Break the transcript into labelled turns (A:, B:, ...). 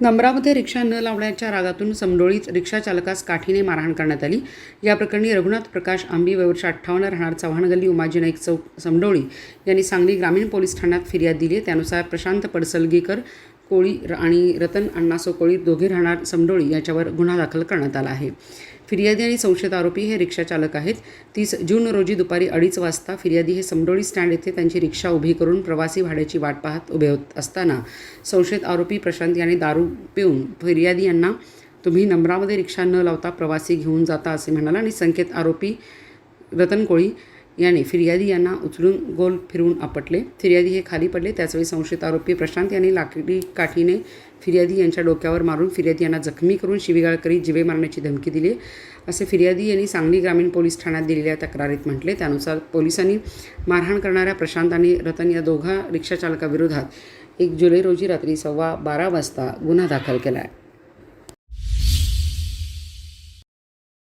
A: नंबरामध्ये रिक्षा न लावण्याच्या रागातून समडोळीत रिक्षा चालकास काठीने मारहाण करण्यात आली. या प्रकरणी रघुनाथ प्रकाश आंबी वयवर्ष अठ्ठावन्न राहणार चव्हाण गल्ली उमाजी नाईक चौक समडोळी यांनी सांगली ग्रामीण पोलीस ठाण्यात फिर्याद दिली आहे. त्यानुसार प्रशांत पडसलगीकर कोळी आणि रतन अण्णासो कोळी दोघे राहणार समडोळी याच्यावर गुन्हा दाखल करण्यात आला आहे. फिर्यादी आणि संशयित आरोपी हे रिक्षा चालक आहेत. तीस जून रोजी दुपारी अडीच वाजता फिर्यादी हे समडोळी स्टँड येथे त्यांची रिक्षा उभी करून प्रवासी भाड्याची वाट पाहत उभे होत असताना संशयित आरोपी प्रशांत याने दारू पिऊन फिर्यादी यांना तुम्ही नंबरामध्ये रिक्षा न लावता प्रवासी घेऊन जाता असे म्हणाला आणि संकेत आरोपी रतन कोळी याने फिर्यादी यांना उचलून गोल फिरवून आपटले. फिर्यादी हे खाली पडले. त्याचवेळी संशयित आरोपी प्रशांत यांनी लाकडी काठीने फिर्यादी यांच्या डोक्यावर मारून फिर्यादी यांना जखमी करून शिवीगाळ करीत जिवे मारण्याची धमकी दिली. असे फिर्यादी यांनी सांगली ग्रामीण पोलीस ठाण्यात दिलेल्या तक्रारीत म्हटले. त्यानुसार पोलिसांनी मारहाण करणाऱ्या प्रशांत आणि रतन या दोघा रिक्षाचालकाविरोधात एक जुलै रोजी रात्री सव्वा बारा वाजता गुन्हा दाखल केला आहे.